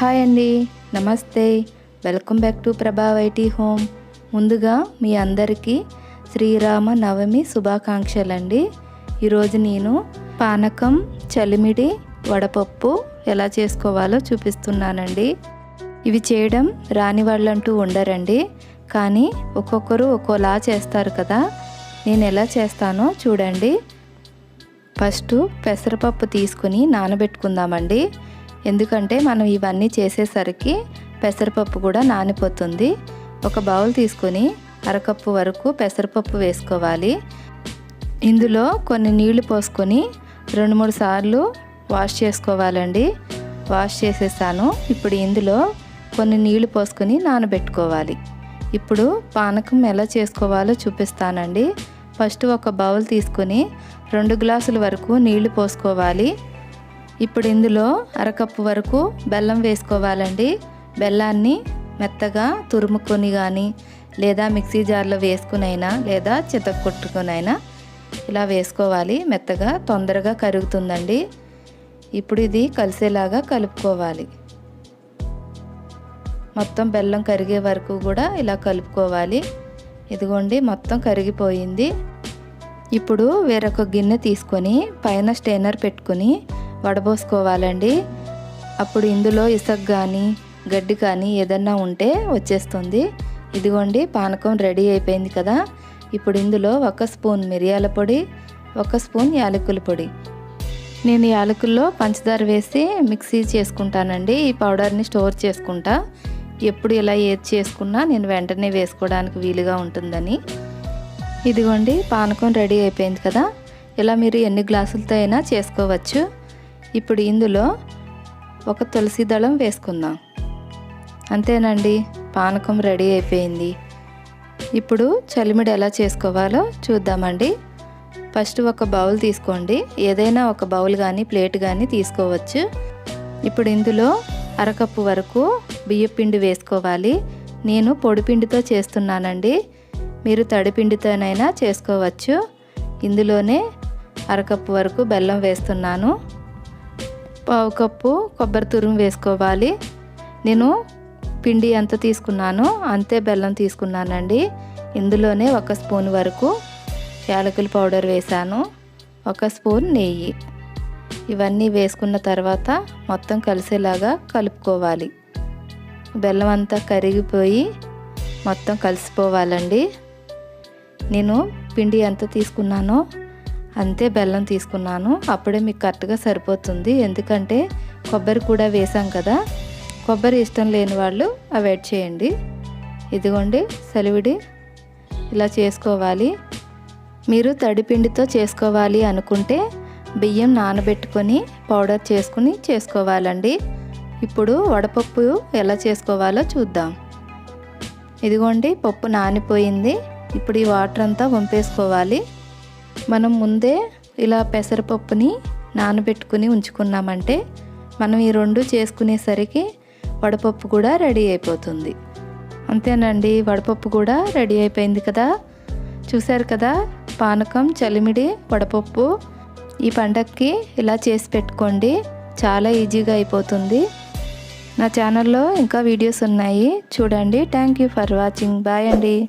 Hi అండి. నమస్తే. Welcome back to Prabha YT home. ముందుగా మీ అందరికీ శ్రీరామ నవమి శుభాకాంక్షలండి. ఈరోజు నేను పానకం చలిమిడి వడపప్పు ఎలా చేసుకోవాలో చూపిస్తున్నానండి. ఇవి చేయడం రాని వాళ్ళంటూ ఉండరండి. కానీ ఒక్కొక్కరు ఒక్కోలా చేస్తారు కదా. నేను ఎలా చేస్తానో చూడండి. ఫస్ట్ పెసరపప్పు తీసుకుని నానబెట్టుకుందామండి. ఎందుకంటే మనం ఇవన్నీ చేసేసరికి పెసరపప్పు కూడా నానిపోతుంది. ఒక బౌల్ తీసుకొని అరకప్పు వరకు పెసరపప్పు వేసుకోవాలి. ఇందులో కొన్ని నీళ్ళు పోసుకొని రెండు మూడు సార్లు వాష్ చేసుకోవాలండి. వాష్ చేసేసాను. ఇప్పుడు ఇందులో కొన్ని నీళ్ళు పోసుకొని నానబెట్టుకోవాలి. ఇప్పుడు పానకం ఎలా చేసుకోవాలో చూపిస్తానండి. ఫస్ట్ ఒక బౌల్ తీసుకొని రెండు గ్లాసుల వరకు నీళ్ళు పోసుకోవాలి. ఇప్పుడు ఇందులో అరకప్పు వరకు బెల్లం వేసుకోవాలండి. బెల్లాన్ని మెత్తగా తురుముకొని కానీ లేదా మిక్సీ జార్లో వేసుకునైనా లేదా చితక్కొట్టుకునైనా ఇలా వేసుకోవాలి. మెత్తగా తొందరగా కరుగుతుందండి. ఇప్పుడు ఇది కలిసేలాగా కలుపుకోవాలి. మొత్తం బెల్లం కరిగే వరకు కూడా ఇలా కలుపుకోవాలి. ఇదిగోండి మొత్తం కరిగిపోయింది. ఇప్పుడు వేరొక గిన్నె తీసుకొని పైన స్టెయినర్ పెట్టుకుని వడబోసుకోవాలండి. అప్పుడు ఇందులో ఇసుక కానీ గడ్డి కానీ ఏదన్నా ఉంటే వచ్చేస్తుంది. ఇదిగోండి పానకం రెడీ అయిపోయింది కదా. ఇప్పుడు ఇందులో ఒక స్పూన్ మిరియాల పొడి ఒక స్పూన్ యాలకుల పొడి. నేను యాలకుల్లో పంచదార వేసి మిక్సీ చేసుకుంటానండి. ఈ పౌడర్ని స్టోర్ చేసుకుంటా. ఎప్పుడు ఇలా ఏది చేసుకున్నా నేను వెంటనే వేసుకోవడానికి వీలుగా ఉంటుందని. ఇదిగోండి పానకం రెడీ అయిపోయింది కదా. ఇలా మీరు ఎన్ని గ్లాసులతో అయినా చేసుకోవచ్చు. ఇప్పుడు ఇందులో ఒక తులసి దళం వేసుకుందాం. అంతేనండి పానకం రెడీ అయిపోయింది. ఇప్పుడు చలిమిడి ఎలా చేసుకోవాలో చూద్దామండి. ఫస్ట్ ఒక బౌల్ తీసుకోండి. ఏదైనా ఒక బౌల్ కానీ ప్లేట్ కానీ తీసుకోవచ్చు. ఇప్పుడు ఇందులో అరకప్పు వరకు బియ్యపిండి వేసుకోవాలి. నేను పొడిపిండితో చేస్తున్నానండి. మీరు తడిపిండితోనైనా చేసుకోవచ్చు. ఇందులోనే అరకప్పు వరకు బెల్లం వేస్తున్నాను. పావు కప్పు కొబ్బరి తురుము వేసుకోవాలి. నేను పిండి ఎంత తీసుకున్నానో అంతే బెల్లం తీసుకున్నానండి. ఇందులోనే ఒక స్పూన్ వరకు యాలకుల పౌడర్ వేశాను ఒక స్పూన్ నెయ్యి. ఇవన్నీ వేసుకున్న తర్వాత మొత్తం కలిసేలాగా కలుపుకోవాలి. బెల్లం అంతా కరిగిపోయి మొత్తం కలిసిపోవాలండి. నేను పిండి ఎంత తీసుకున్నానో అంతే బెల్లం తీసుకున్నాను. అప్పుడే మీకు కరెక్ట్గా సరిపోతుంది. ఎందుకంటే కొబ్బరి కూడా వేసాం కదా. కొబ్బరి ఇష్టం లేని వాళ్ళు అవాయిడ్ చేయండి. ఇదిగోండి సలివిడి. ఇలా చేసుకోవాలి. మీరు తడిపిండితో చేసుకోవాలి అనుకుంటే బియ్యం నానబెట్టుకొని పౌడర్ చేసుకుని చేసుకోవాలండి. ఇప్పుడు వడపప్పు ఎలా చేసుకోవాలో చూద్దాం. ఇదిగోండి పప్పు నానిపోయింది. ఇప్పుడు ఈ వాటర్ అంతా వంపేసుకోవాలి. మనం ముందే ఇలా పెసరపప్పుని నానబెట్టుకుని ఉంచుకున్నామంటే మనం ఈ రెండు చేసుకునేసరికి వడపప్పు కూడా రెడీ అయిపోతుంది. అంతేనండి వడపప్పు కూడా రెడీ అయిపోయింది కదా? చూశారు కదా పానకం చలిమిడి వడపప్పు ఈ పండగకి ఇలా చేసి పెట్టుకోండి. చాలా ఈజీగా అయిపోతుంది. నా ఛానల్లో ఇంకా వీడియోస్ ఉన్నాయి. చూడండి. Thank you for watching. Bye అండి.